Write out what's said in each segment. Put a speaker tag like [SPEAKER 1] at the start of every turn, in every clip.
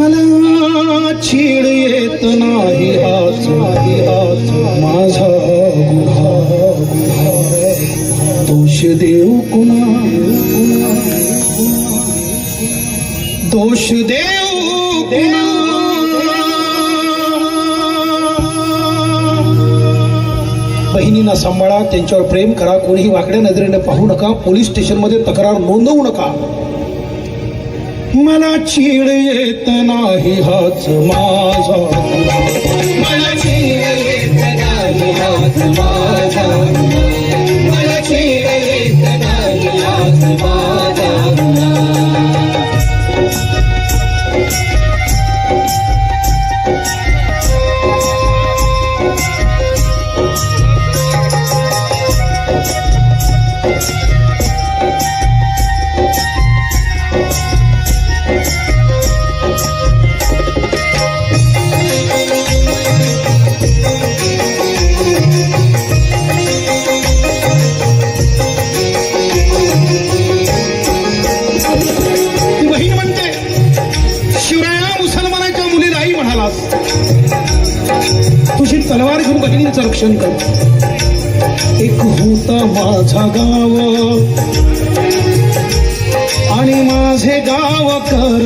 [SPEAKER 1] मला छीड येत नाही हाच हाच माझा गुहा दोष देऊ कुणा? दोष देऊ कुणा? बहिणींना सांभाळा त्यांच्यावर प्रेम करा कोणीही वाकड्या नजरेने पाहू नका पोलीस स्टेशनमध्ये तक्रार नोंदवू नका. मला चीड येत नाही हाच माझा. मला चीड येत नाही हाच माझा. तलवार घेऊन बहिणींचं रक्षण कर. एक होता माझा गाव. आणि माझे गाव कर.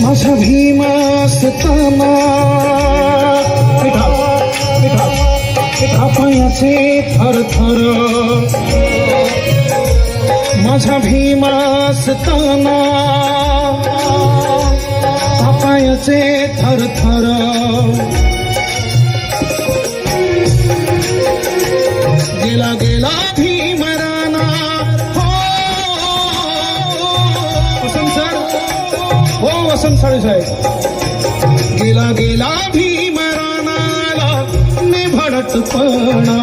[SPEAKER 1] माझा भीमा असताना पायाचे थर थर. माझा भीमा असताना असे थर थर। गेला गेला भीमराना हो वसंत सर हो वसंत साळे साहेब। गेला गेला भीमरानाला निभडटपणा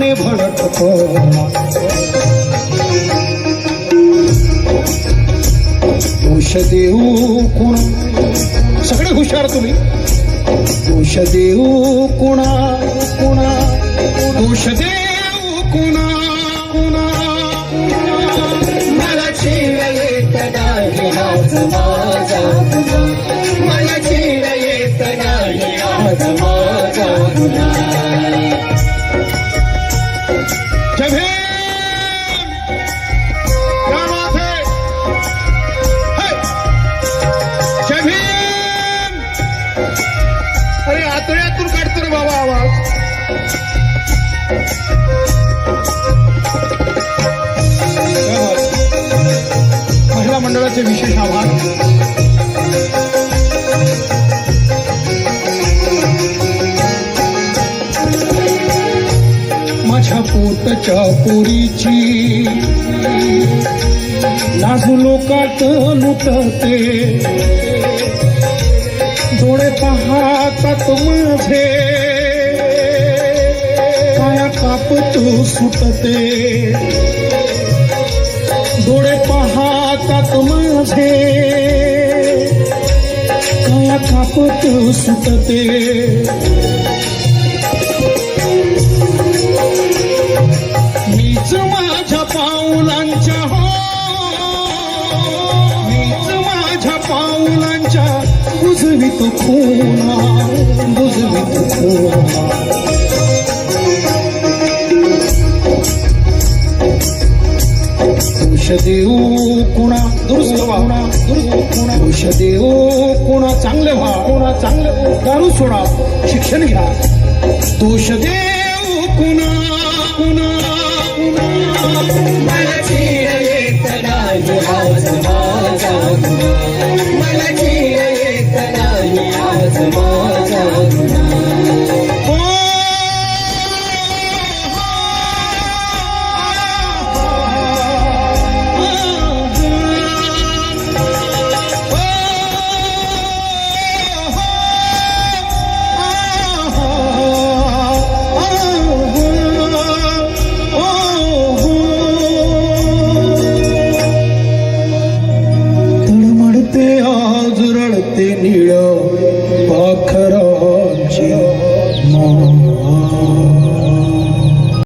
[SPEAKER 1] निभडटपणा दोष देऊ कुणा? हुशार तुम्ही. दोष देऊ कुणा कुणा? दोष देऊ कुणा कुणा? मला चीड येत नाही हाच माझा. मला चीड येत नाही माझा. अरे आतड्यातून काढतो रे बाबा आवाज. महिला मंडळाचे विशेष आभार. माझ्या पोटच्या पोरीची लाजू लोकात लुटते. डोळे पाहतात माझे काया कापत सुटते डोळे पाहतात माझे काया कापत सुटते मीच माझ्या पाऊलांच्या हो मीच माझ्या पाऊलांच्या बुजवित खोना बुजवित खोना दोष देऊ कुणा दुरुस्त व्हा दुरुस्त कुणा दोष देऊ कुणा चांगले व्हा कुणा चांगले दारू सोडा शिक्षण घ्या दोष देऊ कुणा कुणा कुणा নীড়